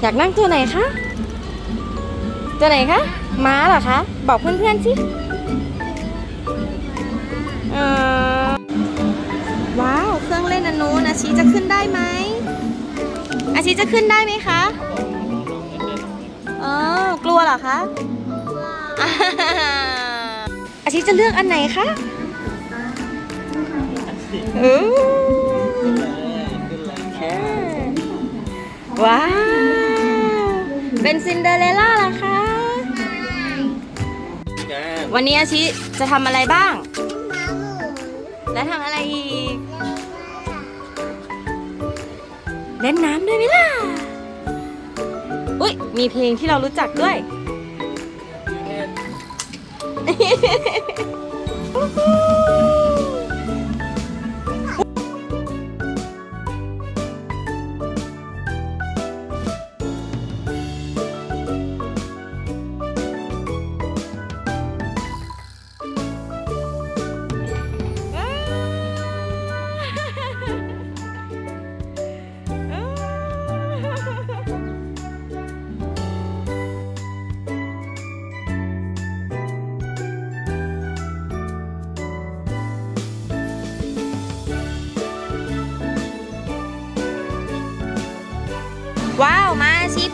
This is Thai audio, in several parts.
อยากนั่งตัวไหนคะ ตัวไหนคะ ม้าเหรอคะ บอกเพื่อนๆสิเออว้าว เครื่องเล่นอนนู้นอาชีจะขึ้นได้ไหมอาชีจะขึ้นได้ไหมคะเออกลัวเหรอคะอาชีจะเลือกอันไหนคะเออค่ะว้าว เป็นซินเดอเรลล่าเหรอคะ วันนี้อาชิจะทำอะไรบ้าง และทำอะไรอีก เล่นน้ำด้วยไหมล่ะ อุ้ยมีเพลงที่เรารู้จักด้วยว้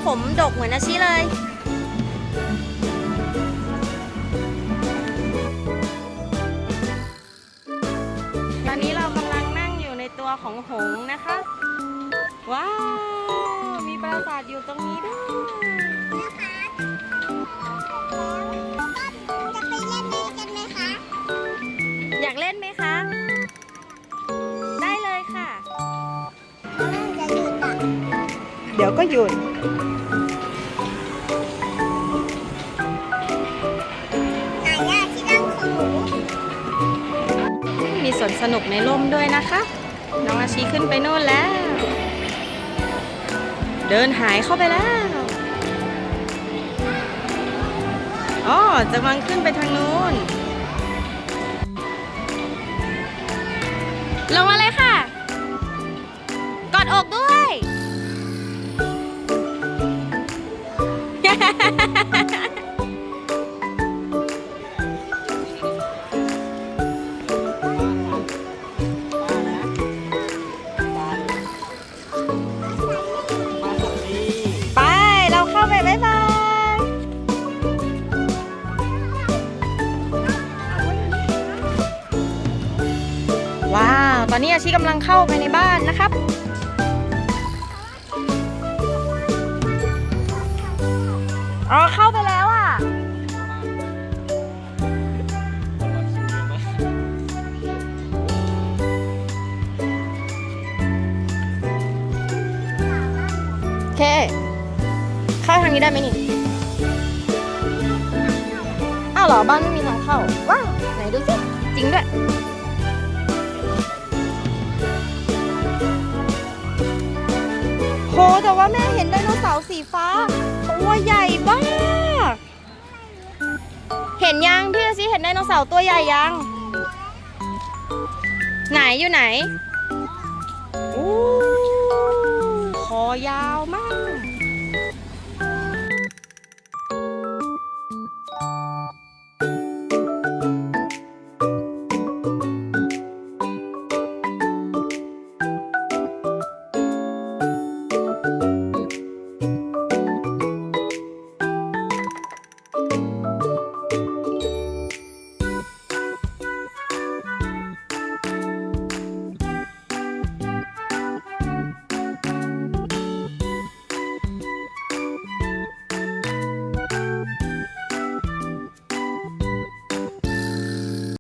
ผมดกเหมือนอาชีเลย ตอนนี้เรากำลังนั่งอยู่ในตัวของหงนะคะ ว้าว มีปราสาทอยู่ตรงนี้ด้วย เดี๋ยวก็หยุดมีสวนสนุกในร่มด้วยนะคะ น้องอาชีขึ้นไปโน่นแล้ว เดินหายเข้าไปแล้วอ๋อจะมังขึ้นไปทางนู้น ลงมาเลยค่ะ ไป เราเข้าไปบ๊ายบาย ว้าว ตอนนี้อาชีกำลังเข้าไปในบ้านนะครับ อ๋อเข้าไปแล้วอะ โอเค เข้าทางนี้ได้ไหมนี่ อ้าวเหรอบ้านไม่มีทางเข้า ว้าว ไหนดูสิ จริงด้วย แต่ว่าแม่เห็นไดโนเสาร์สีฟ้า ตัวใหญ่มากเห็นยังพี่ซิเห็นไดโนเสาร์ตัวใหญ่ยัง ไหนอยู่ไหนอู้คอยาวมาก